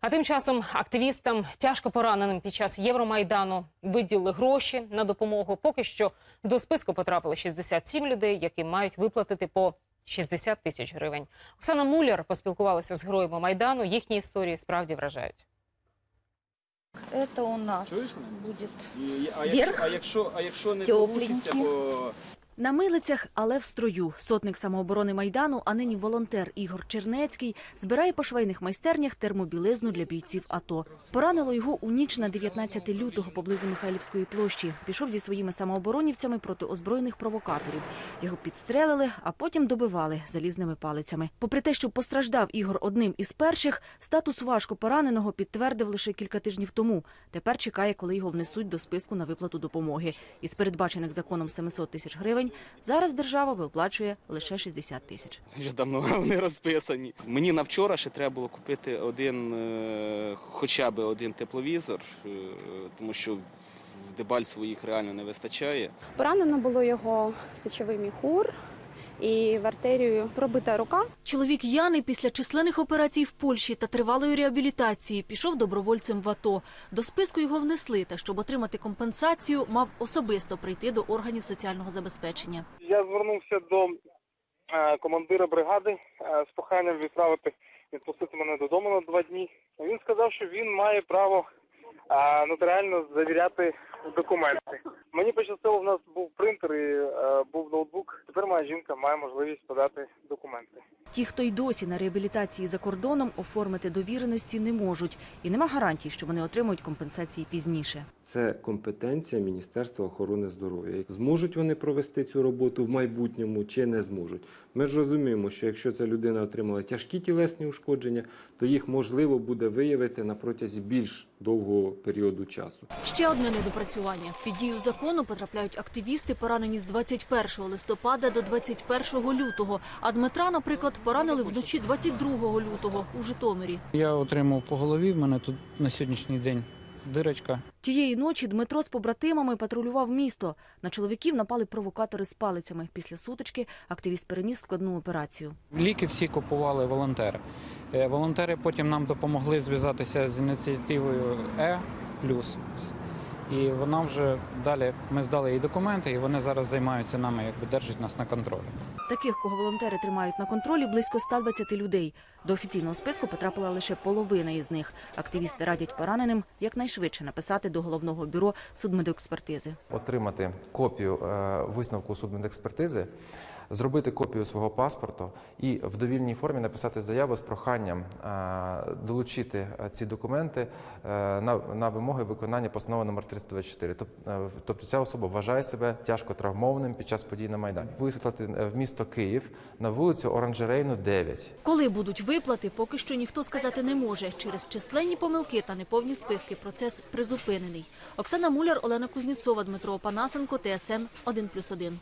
А тим часом активістам, тяжко пораненим під час Євромайдану, виділили гроші на допомогу. Поки що до списку потрапили 67 людей, які мають виплатити по 60 тисяч гривень. Оксана Муляр поспілкувалася з героями Майдану. Їхні історії справді вражають. Это у нас Чуєш І- А а якщо, а якщо не Тепленький. получиться, бо На милицях, але в строю. Сотник самооборони Майдану, а нині волонтер Ігор Чернецький, збирає по швейних майстернях термобілизну для бійців АТО. Поранило його у ніч на 19 лютого поблизу Михайлівської площі. Пішов зі своїми самооборонівцями проти озброєних провокаторів. Його підстрелили, а потім добивали залізними палицями. Попри те, що постраждав Ігор одним із перших, статус важко пораненого підтвердив лише кілька тижнів тому. Тепер чекає, коли його внесуть до списку на виплату допомоги. Із передбачених законом 700 тисяч гривень зараз держава виплачує лише 60 тисяч. вже давно вони розписані. Мені на вчора ще треба було купити один, е, хоча б один тепловізор, е, тому що в Дебальцеву їх реально не вистачає. Поранено було його сечовий міхур і в артерію пробита рука. Чоловік Яни після численних операцій в Польщі та тривалої реабілітації пішов добровольцем в АТО. До списку його внесли, та щоб отримати компенсацію, мав особисто прийти до органів соціального забезпечення. Я звернувся до е, командира бригади е, з проханням відправити відпустити мене додому на два дні. Він сказав, що він має право е, нотаріально завіряти документи. Мені пощастило, в нас був принтер і е, був ноутбук. Тепер жінка має можливість подати документи. Ті, хто й досі на реабілітації за кордоном, оформити довіреності не можуть, і нема гарантій, що вони отримують компенсації пізніше. Це компетенція Міністерства охорони здоров'я. Зможуть вони провести цю роботу в майбутньому чи не зможуть. Ми ж розуміємо, що якщо ця людина отримала тяжкі тілесні ушкодження, то їх можливо буде виявити на протязі більш довгого періоду часу. Ще одне недопрацювання. Під дію закону потрапляють активісти, поранені з 21 листопада до 21 лютого. А Дмитра, наприклад, поранили вночі 22 лютого у Житомирі. Я отримав по голові. В мене тут на сьогоднішній день дирочка. Тієї ночі Дмитро з побратимами патрулював місто. На чоловіків напали провокатори з палицями. Після сутички активіст переніс складну операцію. Ліки всі купували волонтери. Е, Волонтери потім нам допомогли зв'язатися з ініціативою Е І вона вже далі ми здали їй документи, і вони зараз займаються нами, якби держать нас на контролі. Таких, кого волонтери тримають на контролі, близько 120 людей. До офіційного списку потрапила лише половина із них. Активісти радять пораненим якнайшвидше написати до головного бюро судмедекспертизи. отримати копію е, висновку судмедекспертизи, зробити копію свого паспорту і в довільній формі написати заяву з проханням долучити е, ці документи е, на, вимоги виконання постанови номер 324. Тоб- е, Тобто ця особа вважає себе тяжко травмованим під час подій на Майдані. Висвітлити е, в місто Київ на вулицю Оранжерейну 9. Коли будуть виплати, поки що ніхто сказати не може. Через численні помилки та неповні списки процес призупинений. Оксана Муляр, Олена Кузніцова, Дмитро Панасенко, ТСН 1+,1.